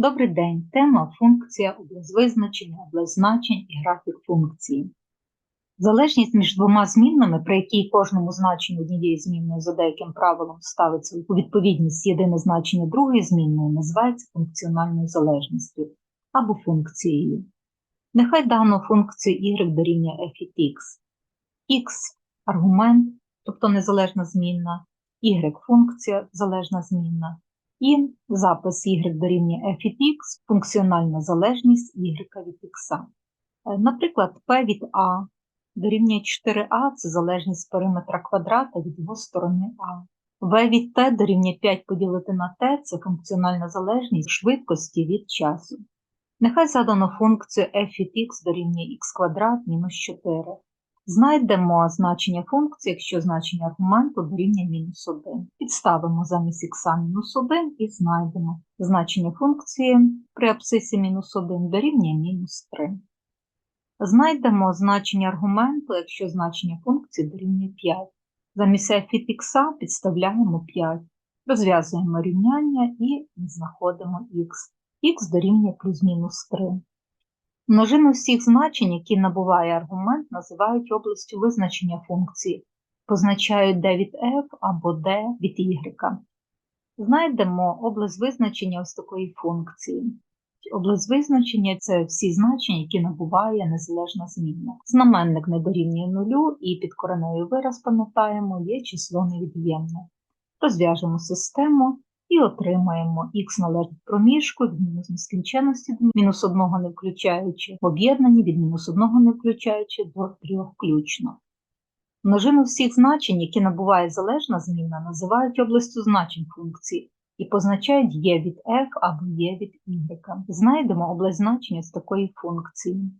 Добрий день. Тема функція, область визначення, і графік функції. Залежність між двома змінними, при якій кожному значенню однієї змінної за деяким правилом ставиться у відповідність єдине значення другої змінної, називається функціональною залежністю або функцією. Нехай дану функцію y дорівнює f від x. x – аргумент, тобто незалежна змінна, y – функція залежна змінна, і запис y дорівнює f від x, функціональна залежність y від x. Е, Наприклад, p від a дорівнює 4a це залежність периметра квадрата від його сторони а. v від t дорівнює 5 поділити на t це функціональна залежність швидкості від часу. Нехай задано функцію f від x дорівнює x квадрат мінус 4. Знайдемо значення функції, якщо значення аргументу дорівнює мінус 1. Підставимо замість х мінус 1 і знайдемо значення функції при абсцисі мінус 1 дорівнює мінус 3. Знайдемо значення аргументу, якщо значення функції дорівнює 5. Замість f від х підставляємо 5. Розв'язуємо рівняння і знаходимо х. х дорівнює плюс-мінус 3. Множину всіх значень, які набуває аргумент, називають областю визначення функції, позначають d від f або d від y. Знайдемо область визначення ось такої функції. Область визначення це всі значення, які набуває незалежна змінна. Знаменник не дорівнює нулю, і під кореневий вираз, пам'ятаємо, є число невід'ємне. Розв'яжемо систему і отримаємо х належить проміжку від мінус нескінченності до мінус 1 не включаючи, в від мінус 1 не включаючи до 3 включно. Множину всіх значень, які набуває залежна змінна, називають областю значень функції і позначають є від f або є від y. Знайдемо область значення з такої функції.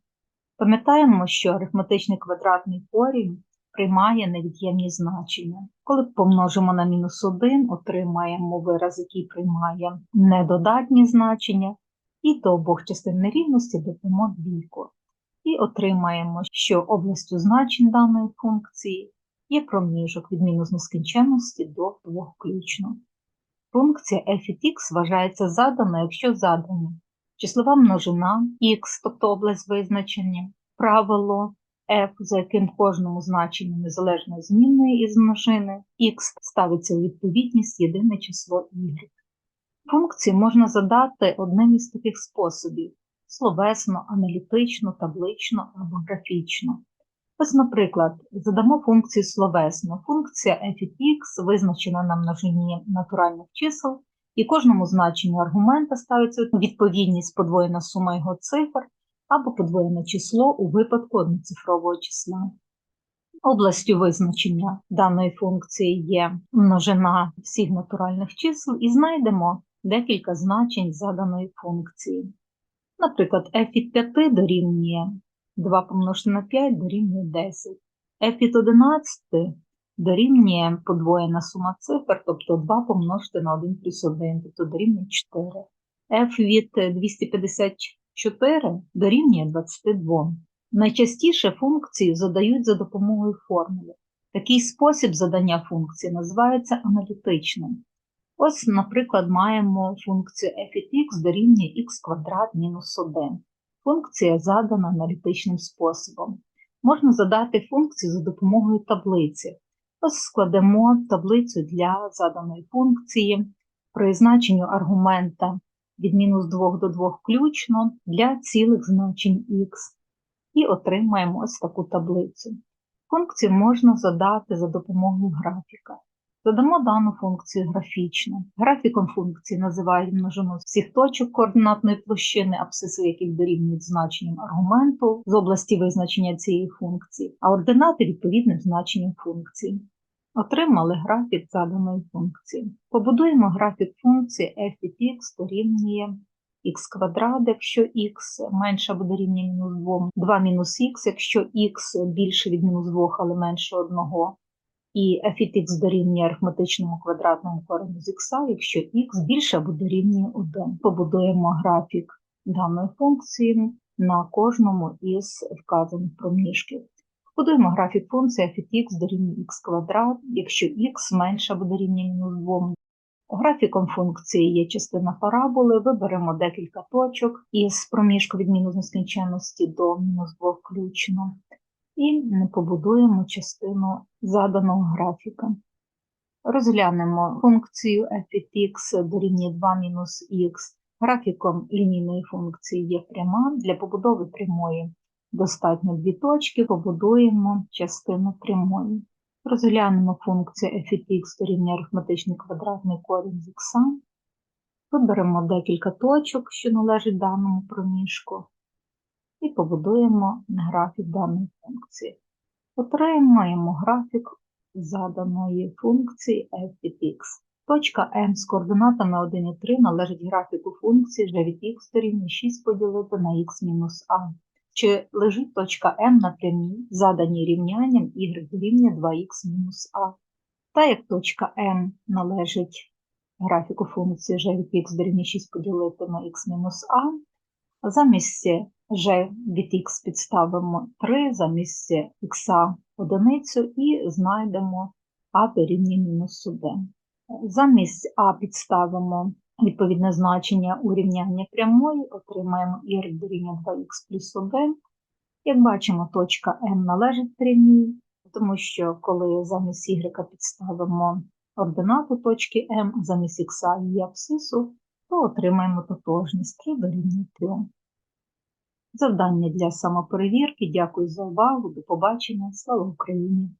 Пам'ятаємо, що арифметичний квадратний корінь приймає невід'ємні значення. Коли помножимо на мінус 1, отримаємо вираз, який приймає недодатні значення, і до обох частин нерівності додамо двійку. І отримаємо, що областю значень даної функції є проміжок від мінус нескінченності до 2 включно. Функція f від x вважається заданою, якщо задано числова множина x, тобто область визначення, правило f, за яким кожному значенню незалежної змінної із множини x ставиться у відповідність єдине число y. Функції можна задати одним із таких способів словесно, аналітично, таблично або графічно. Ось, наприклад, задамо функцію словесно. Функція f від x визначена на множині натуральних чисел, і кожному значенню аргумента ставиться відповідність подвоєна сума його цифр або подвоєне число у випадку одноцифрового числа. Областю визначення даної функції є множина всіх натуральних чисел, і знайдемо декілька значень заданої функції. Наприклад, f від 5 дорівнює 2 помножити на 5 дорівнює 10. f від 11 дорівнює подвоєна сума цифр, тобто 2 помножити на 1 плюс 1, тобто дорівнює 4. f від 254 дорівнює 22. Найчастіше функції задають за допомогою формули. Такий спосіб задання функції називається аналітичним. Ось, наприклад, маємо функцію f від x дорівнює x квадрат мінус 1. Функція задана аналітичним способом. Можна задати функцію за допомогою таблиці. Ось складемо таблицю для заданої функції при значенню аргумента від мінус 2 до 2 включно для цілих значень x. І отримаємо ось таку таблицю. Функцію можна задати за допомогою графіка. Задамо дану функцію графічно. Графіком функції називають множину всіх точок координатної площини, абсциси яких дорівнюють значенням аргументу з області визначення цієї функції, а ординати відповідним значенням функції. Отримали графік заданої функції. Побудуємо графік функції f від x дорівнює х квадрат, якщо х менше або дорівнює мінус 2, 2 мінус х, якщо х більше від мінус 2, але менше 1 і f від x дорівнює арифметичному квадратному кореню з х, якщо х більше або дорівнює 1. Побудуємо графік даної функції на кожному із вказаних проміжків. Побудуємо графік функції f від x дорівнює х квадрат, якщо х менше або дорівнює мінус 2. Графіком функції є частина параболи, виберемо декілька точок із проміжку від мінус нескінченності до мінус 2 включно і побудуємо частину заданого графіка. Розглянемо функцію f від x дорівнює 2 мінус х. Графіком лінійної функції є пряма. Для побудови прямої достатньо дві точки, побудуємо частину прямої. Розглянемо функцію f x дорівнює арифметичний квадратний корінь з х. Виберемо декілька точок, що належать даному проміжку, і побудуємо графік даної функції. Отримаємо графік заданої функції f від x. Точка m з координатами 1 і 3 належить графіку функції g від x дорівнює 6 поділити на x a. Чи лежить точка m на прямій, заданій рівнянням y дорівнює 2x мінус a. Та як точка m належить графіку функції g від x дорівнює 6 поділити на a, замість g від x підставимо 3, замість x одиницю і знайдемо a дорівнює мінус 1. Замість а підставимо відповідне значення у рівняння прямої, отримаємо y дорівнює 2х плюс 1. Як бачимо, точка М належить прямій, тому що коли замість y підставимо ординату точки М, замість х і абсцису, то отримаємо тотожність 3 дорівнює 3. Завдання для самоперевірки. Дякую за увагу. До побачення. Слава Україні!